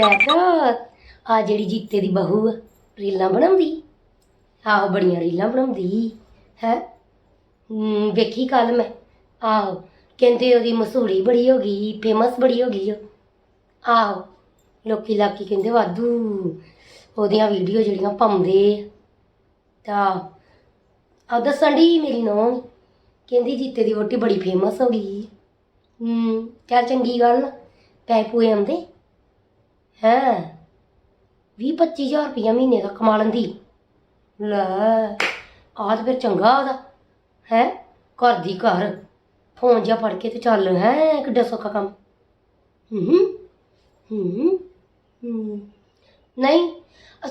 ਮੈਂ ਕਿਹਾ ਆ ਜਿਹੜੀ ਜੀਤੇ ਦੀ ਬਹੂ ਆ, ਰੀਲਾਂ ਬਣਾਉਂਦੀ? ਆਹੋ ਬੜੀਆਂ ਰੀਲਾਂ ਬਣਾਉਂਦੀ, ਹੈ? ਵੇਖੀ ਕੱਲ ਮੈਂ। ਆਹੋ, ਕਹਿੰਦੇ ਉਹਦੀ ਮਸੂੜੀ ਬੜੀ ਹੋ ਗਈ ਫੇਮਸ ਬੜੀ ਹੋ ਗਈ ਉਹ। ਆਹੋ, ਲੋਕੀ ਲਾਕੀ ਕਹਿੰਦੇ, ਵਾਧੂ, ਉਹਦੀਆਂ ਵੀਡੀਓ ਜਿਹੜੀਆਂ ਪਾਉਂਦੇ ਤਾਂ ਆ ਦੱਸਣ ਦੀ ਮੇਰੀ ਨੌਂ ਕਹਿੰਦੀ ਜੀਤੇ ਦੀ ਵੋਟੀ ਬੜੀ ਫੇਮਸ ਹੋ ਗਈ। ਹੂੰ ਚੱਲ ਚੰਗੀ ਗੱਲ ਪੈਸੇ ਪੂਏ ਆਉਂਦੇ। ਹੈ। 20 25000 ਰੁਪਇਆ ਮਹੀਨੇ ਦਾ ਕਮਾ ਲੈਂਦੀ। ਲੈ, ਆਹ ਤਾਂ ਫਿਰ ਚੰਗਾ ਉਹਦਾ, ਹੈ? ਘਰ ਦੀ ਘਰ। ਫੋਨ ਜਿਹਾ ਫੜ ਕੇ ਤੇ ਚੱਲ, ਹੈ, ਕਿੱਡਾ ਸੌਖਾ ਕੰਮ। ਹੂੰ ਹੂੰ ਹੂੰ। ਨਹੀਂ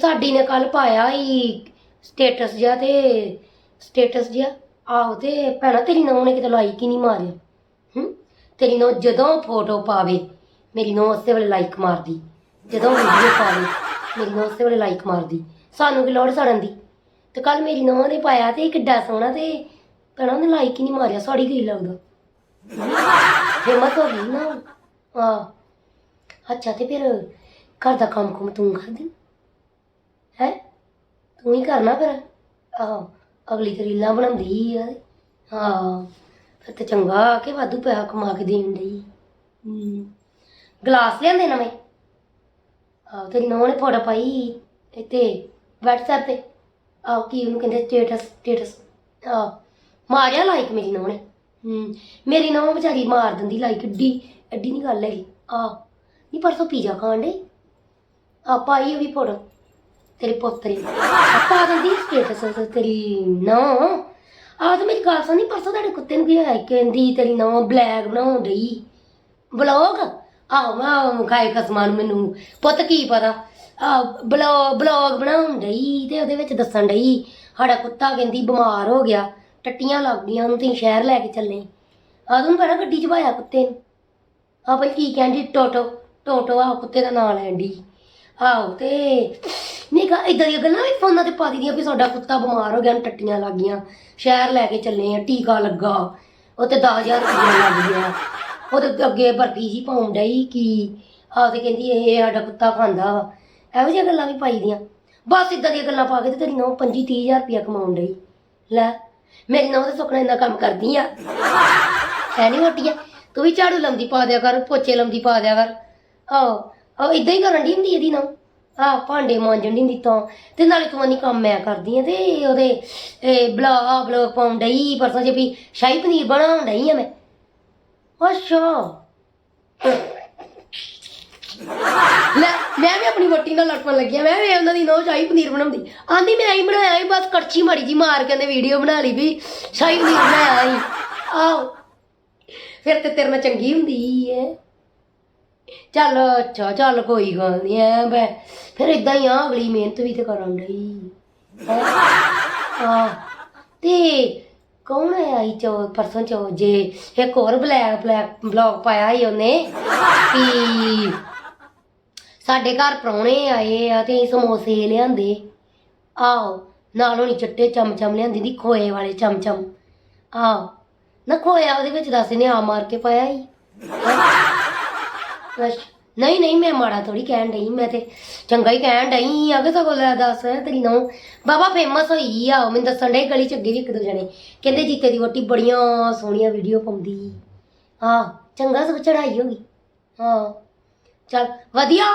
ਸਾਡੀ ਨੇ ਕੱਲ ਪਾਇਆ ਹੀ ਸਟੇਟਸ ਜਿਹਾ ਤੇ, ਸਟੇਟਸ ਜਿਹਾ। ਆਹੋ ਤੇ ਭੈਣਾ, ਤੇਰੀ ਨੌਂ ਨੇ ਕਿਤੇ ਲਾਈਕ ਹੀ ਨਹੀਂ ਮਾਰਿਆ। ਹੂੰ, ਤੇਰੀ ਨੂੰਹ ਜਦੋਂ ਫੋਟੋ ਪਾਵੇ, ਮੇਰੀ ਨੂੰਹ ਉਸੇ ਵੇਲੇ ਲਾਈਕ ਮਾਰਦੀ। ਜਦੋਂ ਵੀਡੀਓ ਪਾਵੇ ਮੇਰੀ ਨੌਂ ਉਸੇ ਵੇਲੇ ਲਾਈਕ ਮਾਰਦੀ। ਸਾਨੂੰ ਕੀ ਲੋੜ ਸੜਨ ਦੀ? ਤੇ ਕੱਲ ਮੇਰੀ ਨੌਂ ਨੇ ਪਾਇਆ ਤੇ ਕਿੱਡਾ ਸੋਹਣਾ ਤੇ ਭੈਣਾ ਉਹਨੇ ਲਾਈਕ ਹੀ ਨਹੀਂ ਮਾਰਿਆ, ਸੌੜੀ ਕੀ ਲੱਗਦਾ ਫੇਮਸ ਹੋ ਗਈ ਨਾ ਹਾਂ। ਅੱਛਾ, ਤੇ ਫਿਰ ਘਰ ਦਾ ਕੰਮ ਕੁਮ ਤੂੰ ਕਰਦੀ ਹੈ? ਤੂੰ ਹੀ ਕਰਨਾ ਫਿਰ। ਆਹੋ, ਅਗਲੀ ਤੇ ਰੀਲਾਂ ਬਣਾਉਂਦੀ ਆ ਹਾਂ। ਫਿਰ ਤੇ ਚੰਗਾ, ਕਿ ਵਾਧੂ ਪੈਸਾ ਕਮਾ ਕੇ ਦੇਣ ਡਈ। ਗਲਾਸ ਲਿਆਂਦੇ ਨਵੇਂ? ਆਹੋ ਤੇਰੀ ਨੌਂ ਨੇ ਫੋਟੋ ਪਾਈ ਇੱਥੇ WhatsApp ਤੇ। ਆਹ, ਕੀ ਉਹਨੂੰ ਕਹਿੰਦੇ ਸਟੇਟਸ ਸਟੇਟਸ ਆਹ, ਮਾਰਿਆ ਲਾਈਕ ਮੇਰੀ ਨੌਂ ਨੇ। ਹੂੰ, ਮੇਰੀ ਨੌਂ ਵਿਚਾਰੀ ਮਾਰ ਦਿੰਦੀ ਲਾਈਕ ਏਡੀ ਐਡੀ ਨਹੀਂ ਗੱਲ ਹੈਗੀ। ਆਹ ਨਹੀਂ ਪਰਸੋਂ ਪੀਜ਼ਾ ਖਾਣ ਡੇ ਆ ਪਾਈ ਉਹ ਵੀ ਫੋਟੋ, ਤੇਰੇ ਪੁੱਤਰੀ ਪਾ ਦਿੰਦੀ ਸਟੇਟਸ ਤੇਰੀ ਨੌਂ। ਆਹ, ਤੇ ਮੇਰੀ ਗੱਲ ਸੁਣੀ ਪਰਸੋਂ ਤੁਹਾਡੇ ਕੁੱਤੇ ਨੂੰ ਕੀ ਹੋਇਆ? ਕਹਿੰਦੀ ਤੇਰੀ ਨੌਂ ਬਲੈਕ ਬਣਾਉਣ ਡਈ। ਬਲੌਗ? ਆਹੋ, ਮੈਂ ਖਾਏ ਖਸਮਾਂ ਨੂੰ ਮੈਨੂੰ, ਪੁੱਤ ਕੀ ਪਤਾ? ਆ ਬਲੌਗ ਬਲੌਗ ਬਣਾਉਣ ਡਈ ਤੇ ਉਹਦੇ ਵਿੱਚ ਦੱਸਣ ਡਈ, ਸਾਡਾ ਕੁੱਤਾ ਕਹਿੰਦੀ ਬਿਮਾਰ ਹੋ ਗਿਆ, ਟੱਟੀਆਂ ਲੱਗ ਗਈਆਂ, ਉਹਨੂੰ ਤੇ ਸ਼ਹਿਰ ਲੈ ਕੇ ਚੱਲੇ। ਆ ਤੂੰ ਪਹਿਲਾਂ ਗੱਡੀ 'ਚ ਪਾਇਆ ਕੁੱਤੇ ਨੂੰ। ਆ ਭਾਈ ਕੀ ਕਹਿੰਦੀ ਟੋਟੋ ਟੋਟੋ ਆ ਕੁੱਤੇ ਦਾ ਨਾਂ ਲੈਣ ਡਈ। ਆਹੋ, ਤੇ ਨਹੀਂ ਕਾ ਇਦਾਂ ਦੀਆਂ ਗੱਲਾਂ ਵੀ ਫੋਨਾਂ ਤੇ ਪਾ ਦਿੰਦੀਆਂ ਵੀ ਸਾਡਾ ਕੁੱਤਾ ਬਿਮਾਰ ਹੋ ਗਿਆ, ਉਹਨੂੰ ਟੱਟੀਆਂ ਲੱਗ ਗਈਆਂ, ਸ਼ਹਿਰ ਲੈ ਕੇ ਚੱਲੇ ਆ, ਟੀਕਾ ਲੱਗਾ ਉਹ ਤੇ 10000 ਰੁਪਏ ਲੱਗ ਗਿਆ। ਉਹਦੇ ਅੱਗੇ ਬਰਫੀ ਜੀ ਪਾਉਣ ਡਈ ਕਿ। ਆਹ ਤੇ ਕਹਿੰਦੀ ਇਹ ਸਾਡਾ ਕੁੱਤਾ ਖਾਂਦਾ ਵਾ। ਇਹੋ ਜਿਹੀਆਂ ਗੱਲਾਂ ਵੀ ਪਾਈ ਦੀਆਂ। ਬਸ ਇਦਾਂ ਦੀਆਂ ਗੱਲਾਂ ਪਾ ਕੇ ਤੇ ਤੇਰੀ ਨੌ 25 30000 ਰੁਪਇਆ ਕਮਾਉਣ ਡਈ। ਲੈ, ਮੇਰੀ ਨੌ ਤੇ ਸੁਪਨਾ ਇੰਨਾ ਕੰਮ ਕਰਦੀ ਆ। ਹੈ ਨਹੀਂ ਮੋਟੀ ਆ। ਤੂੰ ਵੀ ਝਾੜੂ ਲੰਦੀ ਪਾ ਦਿਆ ਕਰ, ਪੋਚੇ ਲੰਦੀ ਪਾ ਦਿਆ ਕਰ। ਆਹੋ, ਆਹ ਇਦਾਂ ਹੀ ਕਰਨ ਦੀ ਹੁੰਦੀ ਇਹਦੀ ਨਾ ਆ ਭਾਂਡੇ ਮਾਂਜਣ ਦੀ ਹੁੰਦੀ ਤਾਂ ਤੇ ਨਾਲੇ ਤੂੰ ਨਹੀਂ ਕੰਮ ਮੈਂ ਕਰਦੀ ਆ ਤੇ ਉਹਦੇ, ਇਹ ਬਲਾ ਬਲਾ ਪਾਉਣ ਡਈ। ਪਰਸੋਂ ਜੇ ਵੀ ਸ਼ਾਹੀ ਪਨੀਰ ਬਣਾਉਣ ਡਈ ਆ ਮੈਂ। ਅੱਛਾ। ਲੈ ਮੈਂ ਵੀ ਆਪਣੀ ਵੋਟੀ ਨਾਲ ਲੜਪਣ ਲੱਗਿਆ। ਮੈਂ ਵੀ ਉਹਨਾਂ ਦੀ ਨੋ ਸ਼ਾਹੀ ਪਨੀਰ ਬਣਾਉਂਦੀ। ਆਂਦੀ ਮੈਂ ਆਈ ਬਣਾਇਆ ਸੀ, ਬਸ ਕੜਛੀ ਮਾੜੀ ਜੀ ਮਾਰ ਕੇ ਉਹਨੇ ਵੀਡੀਓ ਬਣਾ ਲਈ ਵੀ ਸ਼ਾਹੀ ਪਨੀਰ ਬਣਾਇਆ ਸੀ। ਆਹੋ। ਫਿਰ ਤੇ ਤੇਰੇ ਨਾਲ ਚੰਗੀ ਹੁੰਦੀ ਹੈ ਚੱਲ, ਅੱਛਾ, ਚੱਲ ਕੋਈ ਗੱਲ ਨਹੀਂ ਐ ਬੈ ਫਿਰ ਇਦਾਂ ਹੀ ਆ ਅਗਲੀ ਮਿਹਨਤ ਵੀ ਤੇ ਕਰਨ ਲਈ ਆ ਤੇ ਕੌਣ ਹੈ ਆਈ ਚੋ ਪਰਸੋਂ ਚੋ? ਜੇ ਇੱਕ ਹੋਰ ਬਲੈਕ ਬਲੈਕ ਬਲੌਗ ਪਾਇਆ ਸੀ ਉਹਨੇ ਕਿ ਸਾਡੇ ਘਰ ਪ੍ਰਾਹੁਣੇ ਆਏ ਆ ਤੇ ਸਮੋਸੇ ਲਿਆਂਦੇ। ਆਹੋ ਨਾਲ ਹੋਣੀ ਚਿੱਟੇ ਚਮਚਮ ਲਿਆਂਦੀ ਦੀ ਖੋਏ ਵਾਲੇ ਚਮਚਮ। ਆਹੋ ਨਾ ਖੋਇਆ ਉਹਦੇ ਵਿੱਚ ਦੱਸ ਨੇ ਆ ਮਾਰ ਕੇ ਪਾਇਆ ਸੀ। ਅੱਛਾ। ਨਹੀਂ ਨਹੀਂ, ਮੈਂ ਮਾੜਾ ਥੋੜੀ ਕਹਿਣ ਡਈ, ਮੈਂ ਤੇ ਚੰਗਾ ਹੀ ਕਹਿਣ ਡਈ ਆ ਕਿ ਸਗੋਂ ਲੈ ਦੱਸ ਤੇਰੀ ਨੌ ਬਾਬਾ ਫੇਮਸ ਹੋਈ ਆ, ਉਹ ਮੈਨੂੰ ਦੱਸਣ ਡੇ ਗਲੀ ਚ ਅੱਗੇ ਵੀ ਇੱਕ ਦੋ ਜਣੇ। ਕਹਿੰਦੇ ਜੀਤੇ ਦੀ ਵੋਟੀ ਬੜੀਆਂ ਸੋਹਣੀਆਂ ਵੀਡੀਓ ਪਾਉਂਦੀ। ਹਾਂ, ਚੰਗਾ ਸਗੋਂ ਚੜਾਈ ਹੋ ਗਈ। ਹਾਂ, ਚੱਲ, ਵਧੀਆ।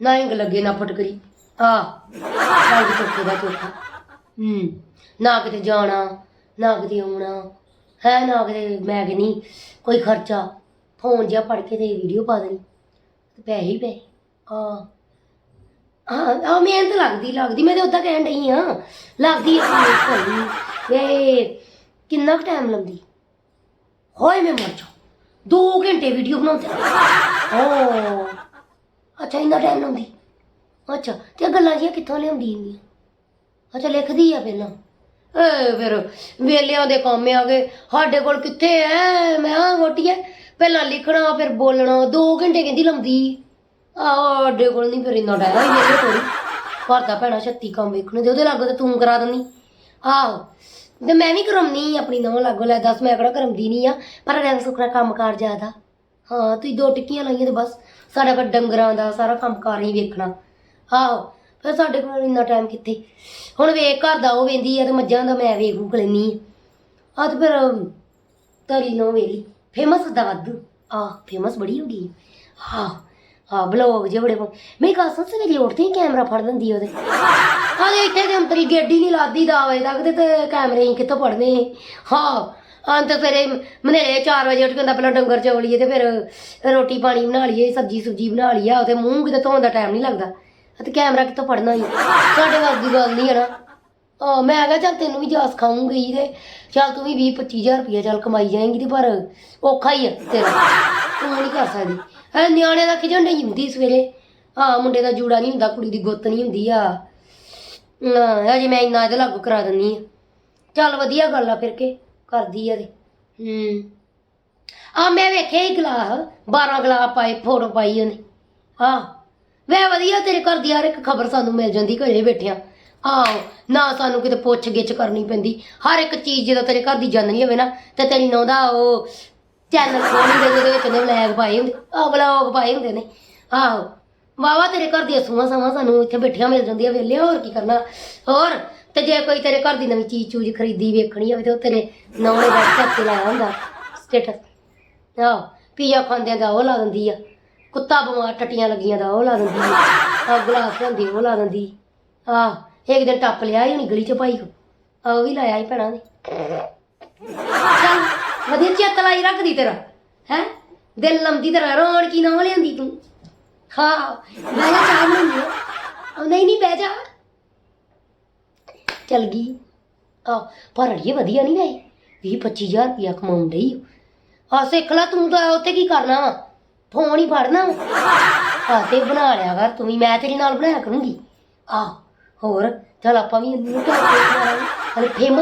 ਨਾ ਇੰਗ ਲੱਗੇ, ਨਾ ਫਟਕਰੀ। ਹਾਂ, ਚੱਲ ਜੀ ਚੋਖੇ ਦਾ ਚੋਖਾ ਹੂੰ, ਨਾ ਕਿਤੇ ਜਾਣਾ, ਨਾ ਕਿਤੇ ਆਉਣਾ। ਹੈ ਨਾ ਕਿਤੇ ਮੈਂ ਕਿ ਨਹੀਂ, ਕੋਈ ਖਰਚਾ। ਫੋਨ ਜਿਹਾ ਫੜ ਕੇ ਤੇ ਵੀਡੀਓ ਪਾ ਦੇਣੀ। ਪੈ ਹੀ ਪਏ ਹਾਂ। ਹਾਂ ਆ ਮਿਹਨਤ ਲੱਗਦੀ ਲੱਗਦੀ। ਮੈਂ ਤੇ ਉਦਾਂ ਕਹਿਣ ਡਈ ਆ। ਲੱਗਦੀ ਆ ਭਾਈ ਵੇ, ਕਿੰਨਾ ਕੁ ਟਾਈਮ ਲੰਦੀ ਹੋਏ, ਮੈਂ ਮਰ ਜਾ 2 ਘੰਟੇ ਵੀਡੀਓ ਬਣਾਉਂਦੇ ਓ ਅੱਛਾ, ਇੰਨਾ ਟਾਈਮ ਲਾਉਂਦੀ ਅੱਛਾ, ਤੇ ਇਹ ਗੱਲਾਂ ਜੀਆਂ ਕਿੱਥੋਂ ਲਿਆਉਂਦੀ ਇੰਨੀਆਂ? ਅੱਛਾ, ਲਿਖਦੀ ਆ ਪਹਿਲਾਂ। ਏ, ਫਿਰ ਵੇਲਿਆਂ ਦੇ ਕੰਮ ਆ ਗਏ। ਸਾਡੇ ਕੋਲ ਕਿੱਥੇ ਐ? ਮੈਂ ਆ ਵੋਟੀਏ ਪਹਿਲਾਂ ਲਿਖਣਾ, ਫਿਰ ਬੋਲਣਾ 2 ਘੰਟੇ ਕਹਿੰਦੀ ਲੰਦੀ ਆ, ਸਾਡੇ ਕੋਲ ਨਹੀਂ ਫਿਰ ਇੰਨਾ ਟਾਈਮ ਹੀ ਵੇਲੇ ਥੋੜੀ ਘਰ ਦਾ ਭੈਣਾ ਛੱਤੀ ਕੰਮ ਵੇਖਣੇ, ਤੇ ਉਹਦੇ ਲਾਗੋ ਤੇ ਤੂੰ ਕਰਾ ਦਿੰਦੀ। ਆਹੋ, ਤੇ ਮੈਂ ਵੀ ਕਰਾਉਣੀ ਆਪਣੀ ਨਵਾਂ ਲਾਗੋ ਲੈ ਦੱਸ, ਮੈਂ ਕਿਹੜਾ ਕਰਾਉਂਦੀ ਨਹੀਂ ਆ, ਪਰ ਰੈਂਕ ਸੁਖਣਾ ਕੰਮ ਕਾਰ ਜ਼ਿਆਦਾ। ਹਾਂ, ਤੁਸੀਂ ਦੋ ਟਿੱਕੀਆਂ ਲਾਈਆਂ ਤੇ ਬਸ, ਸਾਡਾ ਕੋ ਡੰਗਰਾਂ ਦਾ ਸਾਰਾ ਕੰਮ ਕਾਰ ਹੀ ਵੇਖਣਾ। ਆਹੋ, ਫਿਰ ਸਾਡੇ ਕੋਲ ਇੰਨਾ ਟਾਈਮ ਕਿੱਥੇ? ਹੁਣ ਵੇਖ, ਘਰ ਦਾ ਉਹ ਵੇਂਦੀ ਆ ਤੇ ਮੱਝਾਂ ਦਾ ਮੈਂ ਵੇਖ ਵੂਖ ਲੈਨੀ ਆ ਤੇ ਫਿਰ ਤਰੀ ਨੋ ਵੇਲੀ ਫੇਮਸ ਦਾ ਵਾਧੂ। ਆ ਫੇਮਸ ਬੜੀ ਹੋ ਗਈ। ਹਾਂ ਹਾਂ ਬਲੌਗ ਜੇ ਬੜੇ ਬਣ- ਮੇਰੀ ਗੱਲ ਸੁਣ ਸਵੇਰੇ ਉੱਠਦੇ ਹੀ ਕੈਮਰਾ ਫੜ ਲੈਂਦੀ ਉਹਦੇ। ਹਾਲੇ ਇੱਥੇ ਤੇ ਅੰਤਰੀ ਗੇਡੀ ਨਹੀਂ ਲਾਦੀ ਦਾ ਵਜੇ ਤੱਕ ਤੇ- ਤੇ ਕੈਮਰੇ ਹੀ ਕਿੱਥੋਂ ਪੜਨੇ ਹਾਂ ਅੰਤ ਫਿਰ ਮਨੇਰੇ 4 ਵਜੇ ਉੱਠ ਕੇ ਹੁੰਦਾ ਪਹਿਲਾਂ ਡੰਗਰ ਚੋਲੀਏ ਤੇ ਫਿਰ ਰੋਟੀ ਪਾਣੀ ਬਣਾ ਲਈਏ, ਸਬਜੀ ਸੁਬਜੀ ਬਣਾ ਲਈਏ। ਆ ਤੇ ਮੂੰਹ ਕਿਤੇ ਧੋਣ ਦਾ ਟਾਈਮ ਨਹੀਂ ਲੱਗਦਾ। ਤੇ ਕੈਮਰਾ ਕਿੱਥੋਂ ਫੜਨਾ ਹੀ। ਸਾਡੇ ਵੱਸ ਗੱਲ ਨਹੀਂ ਹੈ ਨਾ। ਆ ਮੈਂ ਕਿਹਾ ਚੱਲ ਤੈਨੂੰ ਵੀ ਜਾਸ ਖਾਉਂਗੀ ਤੇ ਚੱਲ ਤੂੰ ਵੀ 20 25000 ਰੁਪਏ ਚੱਲ ਕਮਾਈ ਜਾਏਂਗੀ ਤੇ ਪਰ ਔਖਾ ਹੀ ਆ ਤੇਰਾ। ਤੂੰ ਨਹੀਂ ਕਰ ਸਕਦੀ। ਐ ਨਿਆਣੇ ਦਾ ਖਿਜਣ ਨਹੀਂ ਹੁੰਦੀ ਸਵੇਰੇ। ਆ ਮੁੰਡੇ ਦਾ ਜੂੜਾ ਨਹੀਂ ਹੁੰਦਾ, ਕੁੜੀ ਦੀ ਗੁੱਤ ਨਹੀਂ ਹੁੰਦੀ ਆ। ਨਾ ਅਜੇ ਮੈਂ ਇੰਨਾ ਇਹਦੇ ਲਾਗੂ ਕਰਾ ਦਿੰਨੀ ਆ। ਚੱਲ ਵਧੀਆ ਗੱਲ ਆ ਫਿਰ ਕੇ, ਕਰਦੀ ਆ ਤੇ ਹੂੰ। ਆ ਮੈਂ ਵੇਖਿਆ ਹੀ ਗਲਾਸ 12 ਗਲਾਸ ਪਾਏ, ਫੋਟੋ ਪਾਈ ਉਹਨੇ। ਹਾਂ ਵੇ ਵਧੀਆ ਤੇਰੇ ਘਰ ਦੀ ਹਰ ਇੱਕ ਖਬਰ ਸਾਨੂੰ ਮਿਲ ਜਾਂਦੀ ਘਰੇ ਬੈਠਿਆਂ। ਆਹੋ ਨਾ ਸਾਨੂੰ ਕਿਤੇ ਪੁੱਛ ਗਿੱਛ ਕਰਨੀ ਪੈਂਦੀ। ਹਰ ਇੱਕ ਚੀਜ਼ ਜਦੋਂ ਤੇਰੇ ਘਰ ਦੀ ਜਾਣਨੀ ਹੋਵੇ ਨਾ, ਤੇ ਤੇਰੀ ਨੌਂ ਦਾ ਉਹ ਚੈਨਲ ਖੋਲੀ ਦੇ ਉਹਦੇ ਵਿੱਚ ਨੇ ਵਲੌਗ ਪਾਏ ਹੁੰਦੇ ਆ ਵਲੌਗ ਪਾਏ ਹੁੰਦੇ ਨੇ। ਆਹੋ ਵਾਵਾ ਤੇਰੇ ਘਰ ਦੀਆਂ ਸੂਆਂ ਸਾਵਾਂ ਸਾਨੂੰ ਇੱਥੇ ਬੈਠੀਆਂ ਮਿਲ ਜਾਂਦੀਆਂ ਵੇਲੇ, ਹੋਰ ਕੀ ਕਰਨਾ? ਹੋਰ, ਤੇ ਜੇ ਕੋਈ ਤੇਰੇ ਘਰ ਦੀ ਨਵੀਂ ਚੀਜ਼ ਚੂਜ਼ ਖਰੀਦੀ ਵੇਖਣੀ ਹੋਵੇ ਤੇ ਉਹ ਤੇਰੇ ਨੌਂ ਨੇ WhatsApp ਤੇ ਲਾਇਆ ਹੁੰਦਾ ਸਟੇਟਸ। ਆਹੋ ਪੀਆ ਖਾਂਦਿਆਂ ਦਾ ਉਹ ਲਾ ਦਿੰਦੀ ਆ, ਕੁੱਤਾ ਬਿਮਾਰ ਟੱਟੀਆਂ ਲੱਗੀਆਂ ਦਾ ਉਹ ਲਾ ਦਿੰਦੀ ਆ ਆ ਗਲਾਸ ਹੁੰਦੀ ਉਹ ਲਾ ਦਿੰਦੀ ਆ। ਇੱਕ ਦਿਨ ਟੱਪ ਲਿਆ ਹੀ ਹੋਣੀ ਗਲੀ ਚ ਭਾਈ ਕੋ ਆ ਉਹ ਵੀ ਲਾਇਆ ਹੀ ਭੈਣਾਂ ਨੇ। ਚੱਲ, ਵਧੀਆ ਚਿੱਤ ਲਾਈ ਰੱਖਦੀ ਤੇਰਾ, ਹੈ? ਦਿਲ ਲੰਮਦੀ ਤੇਰਾ ਰੋਣ ਕੀ ਨਾ ਲਿਆਂਦੀ ਤੂੰ। ਹਾਂ ਬਹਿ ਜਾ ਚਾਹ ਬਣਾਉਂਦੀ ਆ ਉਹ ਨਹੀਂ ਨਹੀਂ, ਬਹਿ ਜਾ। ਚਲ ਗਈ। ਆ, ਪਰ ਅੜੀਏ ਵਧੀਆ ਨਹੀਂ ਗਏ 20 25000 ਰੁਪਇਆ ਕਮਾਉਣ ਡਈ ਆ, ਸਿੱਖ ਲੈ, ਤੂੰ ਤਾਂ ਉੱਥੇ ਕੀ ਕਰਨਾ ਵਾ? ਫੋਨ ਹੀ ਫੜਨਾ ਆ, ਤੇ ਬਣਾ ਲਿਆ ਕਰ, ਤੂੰ ਵੀ। ਮੈਂ ਤੇਰੇ ਨਾਲ ਬਣਾਇਆ ਕਰੂੰਗੀ। ਆ। ਹੋਰ ਚਲ ਆਪਾਂ ਵੀ ਇਹਨੂੰ ਕਰਕੇ ਫੇਮਸ